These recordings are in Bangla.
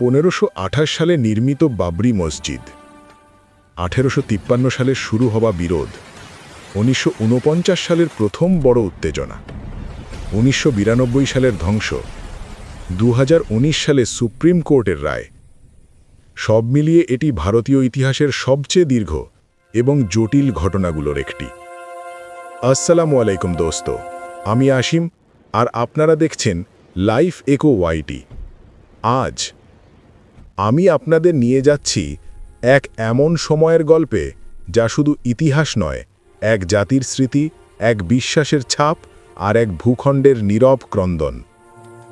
পনেরোশো সালে নির্মিত বাবরি মসজিদ। আঠেরোশো তিপ্পান্ন সালে শুরু হওয়া বিরোধ। উনিশশো ঊনপঞ্চাশ সালের প্রথম বড় উত্তেজনা। উনিশশো বিরানব্বই সালের ধ্বংস। দু হাজার উনিশ সালে সুপ্রিম কোর্টের রায়। সব মিলিয়ে এটি ভারতীয় ইতিহাসের সবচেয়ে দীর্ঘ এবং জটিল ঘটনাগুলোর একটি। আসসালামু আলাইকুম দোস্ত। আমি আসিম, আর আপনারা দেখছেন লাইফ একো ওয়াইটি আজ আমি আপনাদের নিয়ে যাচ্ছি এক এমন সময়ের গল্পে যা শুধু ইতিহাস নয়, এক জাতির স্মৃতি, এক বিশ্বাসের ছাপ আর এক ভূখণ্ডের নীরব ক্রন্দন।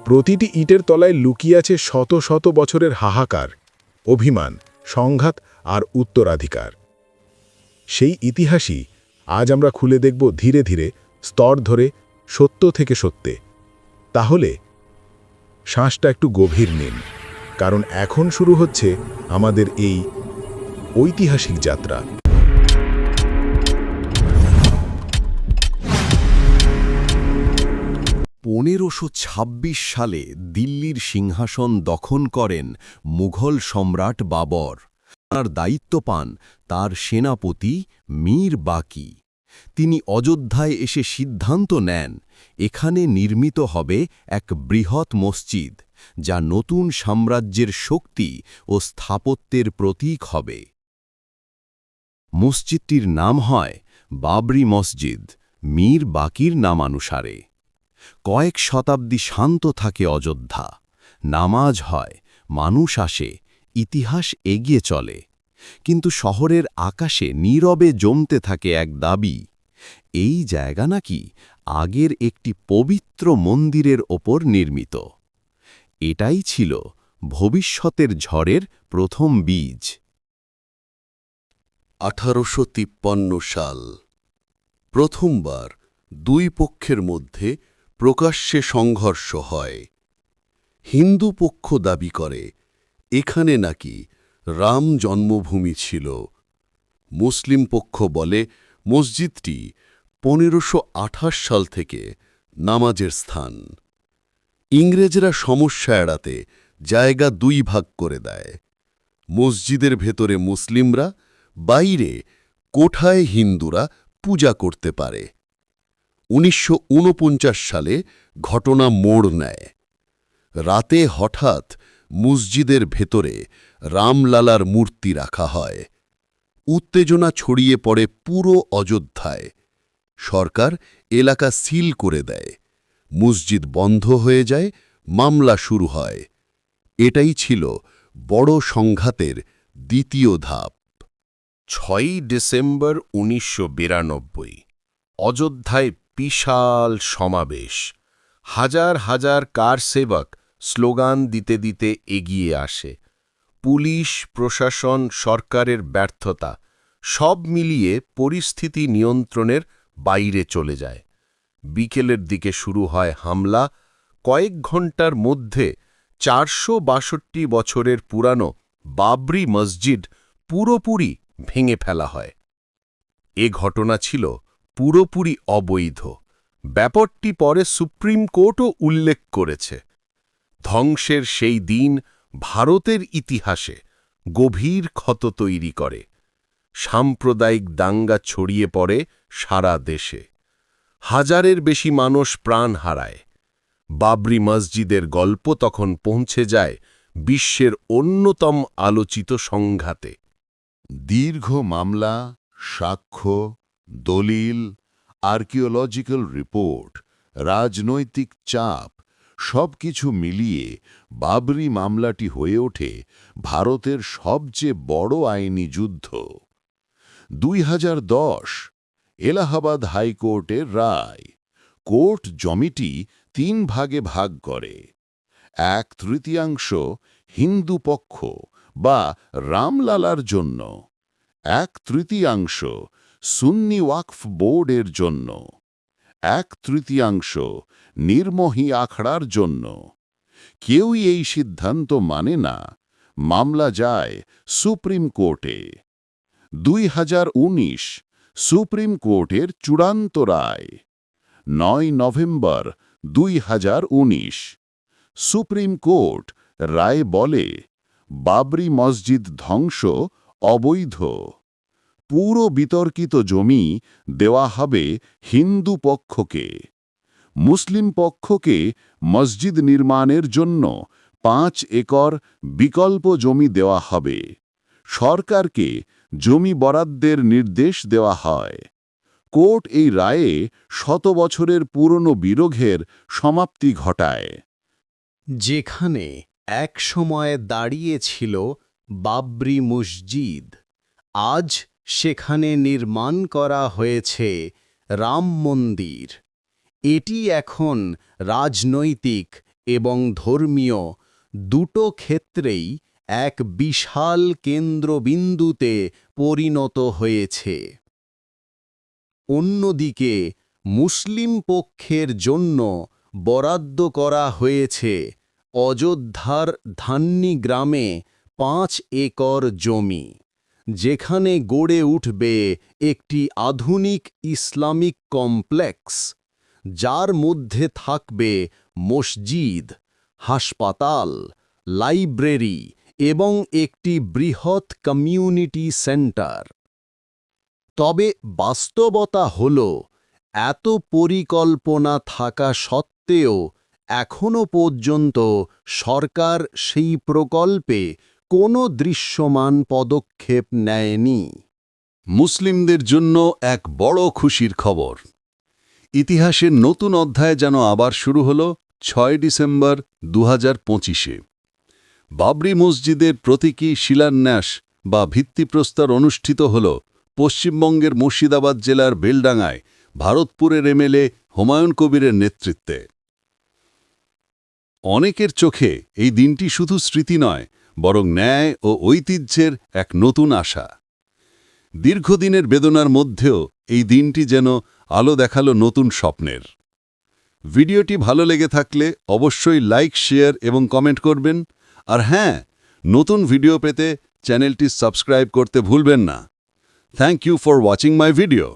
প্রতিটি ইটের তলায় লুকিয়ে আছে শত শত বছরের হাহাকার, অভিমান, সংঘাত আর উত্তরাধিকার। সেই ইতিহাসই আজ আমরা খুলে দেখব ধীরে ধীরে, স্তর ধরে, সত্য থেকে সত্যে। তাহলে, শ্বাসটা একটু গভীর নিন। কারণ এখন শুরু হচ্ছে আমাদের এই ঐতিহাসিক যাত্রা। পনেরোশো সালে দিল্লির সিংহাসন দখল করেন মুঘল সম্রাট বাবর। তার দায়িত্ব পান তার সেনাপতি মীর বাকি। তিনি অযোধ্যায় এসে সিদ্ধান্ত নেন, এখানে নির্মিত হবে এক বৃহৎ মসজিদ। যা নতুন সাম্রাজ্যের শক্তি ও স্থাপত্যের প্রতীক হবে। মসজিদটির নাম হয় বাবরি মসজিদ, মীর বাকির নামানুসারে। কয়েক শতাব্দী শান্ত থাকে অযোধ্যা। নামাজ হয়, মানুষ আসে, ইতিহাস এগিয়ে চলে। কিন্তু শহরের আকাশে নীরবে জমতে থাকে এক দাবি, এই জায়গা নাকি আগের একটি পবিত্র মন্দিরের ওপর নির্মিত। এটাই ছিল ভবিষ্যতের ঝড়ের প্রথম বীজ। আঠারোশো তিপ্পান্ন সাল। প্রথমবার দুই পক্ষের মধ্যে প্রকাশ্যে সংঘর্ষ হয়। হিন্দু পক্ষ দাবি করে, এখানে নাকি রাম জন্মভূমি ছিল। মুসলিম পক্ষ বলে, মসজিদটি পনেরোশো সাল থেকে নামাজের স্থান। ইংরেজরা সমস্যা এড়াতে জায়গা দুই ভাগ করে দেয়। মসজিদের ভেতরে মুসলিমরা, বাইরে কোঠায় হিন্দুরা পূজা করতে পারে। উনিশশো ঊনপঞ্চাশ সালে ঘটনা মোড় নেয়। রাতে হঠাৎ মসজিদের ভেতরে রামলালার মূর্তি রাখা হয়। উত্তেজনা ছড়িয়ে পড়ে পুরো অযোধ্যায়। সরকার এলাকা সিল করে দেয়। মসজিদ বন্ধ হয়ে যায়, মামলা শুরু হয়। এটাই ছিল বড় সংঘাতের দ্বিতীয় ধাপ। ছয়ই ডিসেম্বর উনিশশো বিরানব্বই, অযোধ্যায় বিশাল সমাবেশ। হাজার হাজার কার সেবক স্লোগান দিতে দিতে এগিয়ে আসে। পুলিশ, প্রশাসন, সরকারের ব্যর্থতা, সব মিলিয়ে পরিস্থিতি নিয়ন্ত্রণের বাইরে চলে যায়। বিকেলের দিকে শুরু হয় হামলা। কয়েক ঘণ্টার মধ্যে চারশো বাষট্টি বছরের পুরানো বাবরি মসজিদ পুরোপুরি ভেঙে ফেলা হয়। এ ঘটনা ছিল পুরোপুরি অবৈধ। ব্যাপারটি পরে সুপ্রিম কোর্টও উল্লেখ করেছে। ধ্বংসের সেই দিন ভারতের ইতিহাসে গভীর ক্ষত তৈরি করে। সাম্প্রদায়িক দাঙ্গা ছড়িয়ে পড়ে সারা দেশে। হাজারের বেশি মানুষ প্রাণ হারায়। বাবরি মসজিদের গল্প তখন পৌঁছে যায় বিশ্বের অন্যতম আলোচিত সংঘাতে। দীর্ঘ মামলা, সাক্ষ্য, দলিল, আর্কিওলজিক্যাল রিপোর্ট, রাজনৈতিক চাপ, সবকিছু মিলিয়ে বাবরি মামলাটি হয়ে ওঠে ভারতের সবচেয়ে বড় আইনি যুদ্ধ। দুই হাজার দশ এলাহাবাদ হাইকোর্টের রায়। কোর্ট জমিটি তিন ভাগে ভাগ করে। এক তৃতীয়াংশ হিন্দু পক্ষ বা রামলালার জন্য। এক তৃতীয়াংশ সুন্নি ওয়াকফ বোর্ডের জন্য। এক তৃতীয়াংশ নির্মোহী আখড়ার জন্য। কেউই এই সিদ্ধান্ত মানে না, মামলা যায় সুপ্রিম কোর্টে। দুই হাজার উনিশ সুপ্রিম কোর্টের চূড়ান্ত রায়, নয় নভেম্বর দুই হাজার উনিশ। সুপ্রিম কোর্ট রায় বলে, বাবরি মসজিদ ধ্বংস, অবৈধ। পুরো বিতর্কিত জমি দেওয়া হবে হিন্দু পক্ষকে। মুসলিম পক্ষকে মসজিদ নির্মাণের জন্য পাঁচ একর বিকল্প জমি দেওয়া হবে। সরকারকে জমি বরাদ্দের নির্দেশ দেওয়া হয়। কোর্ট এই রায়ে শত বছরের পুরনো বিরোধের সমাপ্তি ঘটায়। যেখানে এক সময় দাঁড়িয়েছিল বাবরি মসজিদ, আজ সেখানে নির্মাণ করা হয়েছে রাম মন্দির। এটি এখন রাজনৈতিক এবং ধর্মীয় দুটো ক্ষেত্রেই এক বিশাল কেন্দ্রবিন্দুতে পরিণত হয়েছে। অন্যদিকে, মুসলিম পক্ষের জন্য বরাদ্দ করা হয়েছে অযোধ্যার ধান্নি গ্রামে পাঁচ একর জমি, যেখানে গড়ে উঠবে একটি আধুনিক ইসলামিক কমপ্লেক্স, যার মধ্যে থাকবে মসজিদ, হাসপাতাল, লাইব্রেরি এবং একটি বৃহৎ কমিউনিটি সেন্টার। তবে বাস্তবতা হল, এত পরিকল্পনা থাকা সত্ত্বেও এখনও পর্যন্ত সরকার সেই প্রকল্পে কোনো দৃশ্যমান পদক্ষেপ নেয়নি। মুসলিমদের জন্য এক বড় খুশির খবর। ইতিহাসের নতুন অধ্যায় যেন আবার শুরু হল, ছয় ডিসেম্বর দু হাজার পঁচিশে। বাবরি মসজিদের প্রতীকী শিলান্যাস বা ভিত্তিপ্রস্তর অনুষ্ঠিত হল পশ্চিমবঙ্গের মুর্শিদাবাদ জেলার বেলডাঙ্গায় ভারতপুরের এমএলএ হুমায়ুন কবিরের নেতৃত্বে। অনেকের চোখে এই দিনটি শুধু স্মৃতি নয়, বরং ন্যায় ও ঐতিহ্যের এক নতুন আশা। দীর্ঘদিনের বেদনার মধ্যেও এই দিনটি যেন আলো দেখাল নতুন স্বপ্নের। ভিডিওটি ভালো লেগে থাকলে অবশ্যই লাইক, শেয়ার এবং কমেন্ট করবেন। আর হ্যাঁ নতুন ভিডিও পেতে চ্যানেলটি সাবস্ক্রাইব করতে ভুলবেন না thank you for watching my video